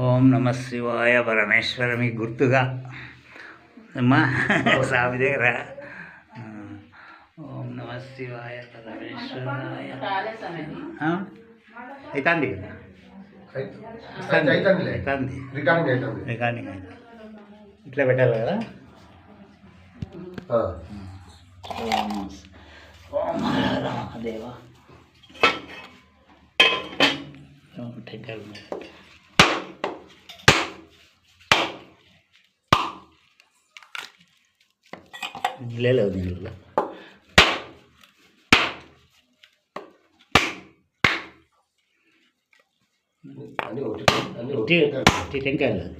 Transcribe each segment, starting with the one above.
ఓం నమ శివాయ పరమేశ్వర మీ గుర్తుగా? అమ్మా స్వామి దగ్గర. ఓం నమ శివాయ పరమేశ్వరాయ? అవుతుంది కదా? అవుతుంది రికార్డింగ్ ఇట్లా పెట్టాలి కదా. ఓం రామదేవ. టెంకాయ మీద. నీళ్ళే నీళ్ళు అన్ని ఒకటి అన్ని ఉట్టి ఒకటి ఉట్టి టెంకాయలు లేదు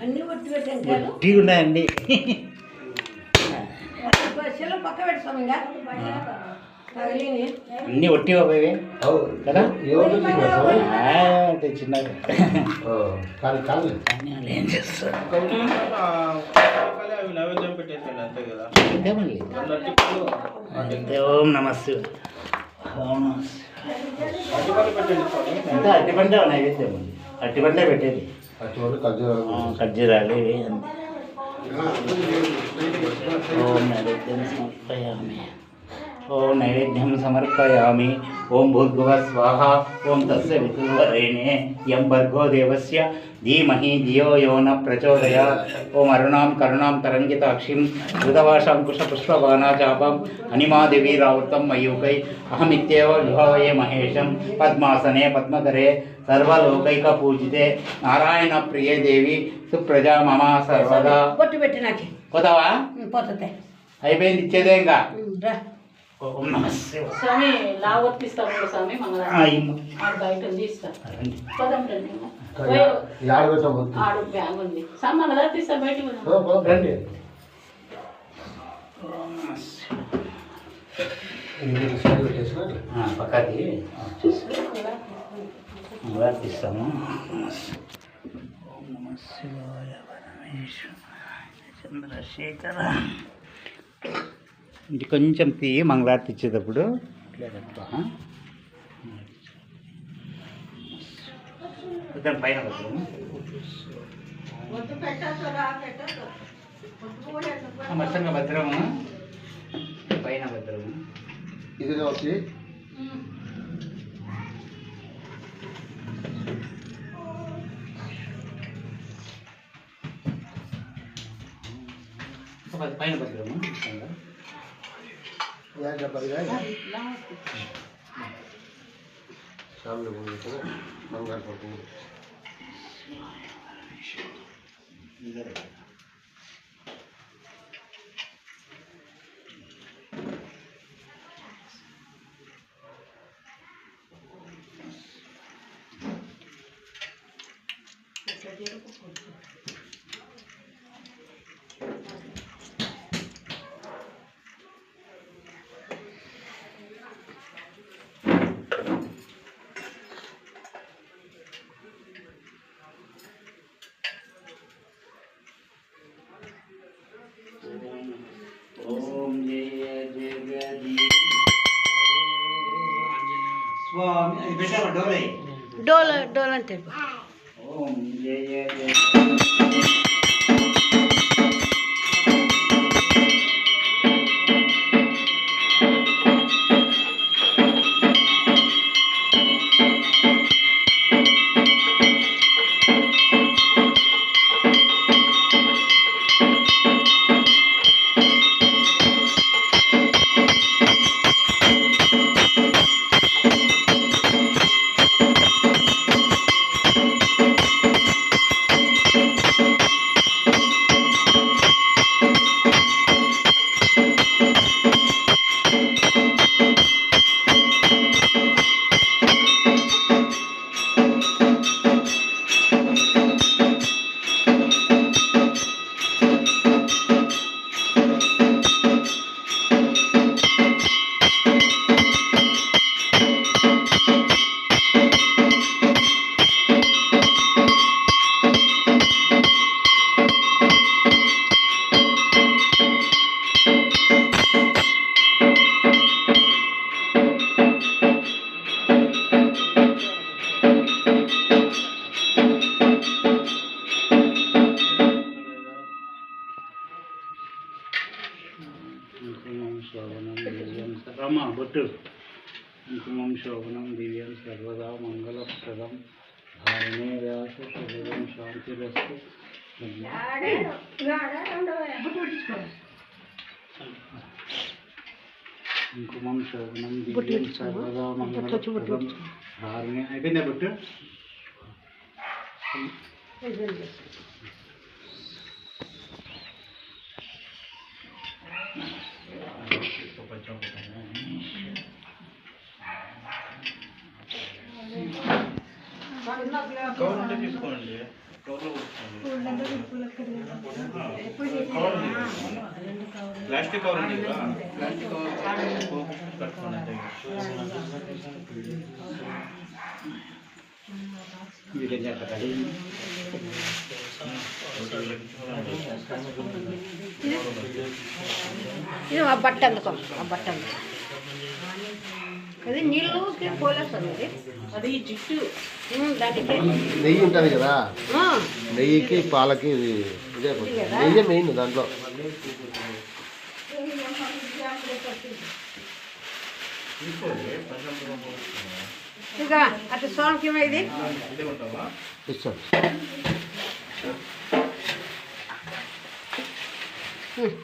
అన్ని ఒట్టి పెట్టాను ఉట్టి ఉన్నాయండి పక్క ఇంకా తగిలిని అన్నీ కదా? చూసినా స్వామి? అంటే చిన్నగా. ఆ, కాదు కాదు కానీ వాళ్ళు ఏం చేస్తారు? అవి నైవేద్యం పెట్టేసాడు అంతే కదా అంతే మళ్ళీ అన్నట్టు ఇప్పుడు అంతే ఓం నమస్తే ఓం నమస్తే అంతే అట్టి పంట నైవేద్యం పంట పెట్టేది ఖర్జూరాలు ఇవి అంతే. ओम नैवेद्यम समर्पयामि। ओम नैवेद्यम समर्पयामि। ओम भूर्भुव स्वाहा ओम तस्य वितुर्वरेण्ये यम भर्गो देवस्य धीमहि धियो यो न प्रचोदयात्। ओम अरुणां करुणां तरङ्गिताक्षीं कृतवाशाङ्कुशपुष्पबाणाचापाम् अनिमादेवीरावृतं मयूकै अहमित्येव विभावये महेशं पद्मासने पद्मधरे सर्वलोकैकपूजिते नारायणप्रिये देवी सुप्रजा मम सर्वदा। ಒಟ್ಟು అయిపోయింది ఇచ్చేదే ఇంకా. ఓం నమస్తే స్వామి లాగొట్టిస్తాం కూడా స్వామి బయట ఉంది ఇస్తా. ఆడు బ్యాగ్ ఉంది. సామాన్ కదా తీస్తా బయటకు రండి. ఓం నమ శివాయ పరమేశ్వరాయ చంద్రశేఖర ఇది కొంచెం తీ మంగళారతి ఇచ్చేటప్పుడు? కొంచెం పైన పెట్టు. ఆ, మొత్తంగా భద్రము పైన భద్రము ఇది వచ్చి పైన భద్రము మొత్తంగా. యా డబ్బా లాగొట్టి. సామ్లో పోయి బంగారు పడుతుంది ఓం बेटा में डोले डोल डोलन टेप ओम जय जय जय శోభనం దివ్యం రమ్మ బొట్టు కుంకుమం శోభనం దివ్యం సర్వదా మంగళప్రదం ధారణే వ్యాస శుభం శాంతిరస్తు కుంకుమం శోభనం దివ్యం సర్వదా మంగళప్రదం ధారణే అయిపోయిందా బొట్టు కవర్ ఉంటే తీసుకోండి కవర్లో కొట్టుకోండి ప్లాస్టిక్ కవర్ ఉంది కదా ప్లాస్టిక్ కవర్ కట్టుకోండి అంతే వీడియో చేస్తారు ఇది ఆ బట్ట అందుకో ఆ బట్ట అందుకో అది నీళ్ళకి పోలేస్తుంది అది. అది జిట్టు. దానికి. నెయ్యి ఉంటుంది కదా. నెయ్యికి పాలకి ఇది ఇదే నెయ్యి మెయిన్ దాంట్లో. ఇక అటు సోమకి ఇది. ఇస్తాను. ఉమ్,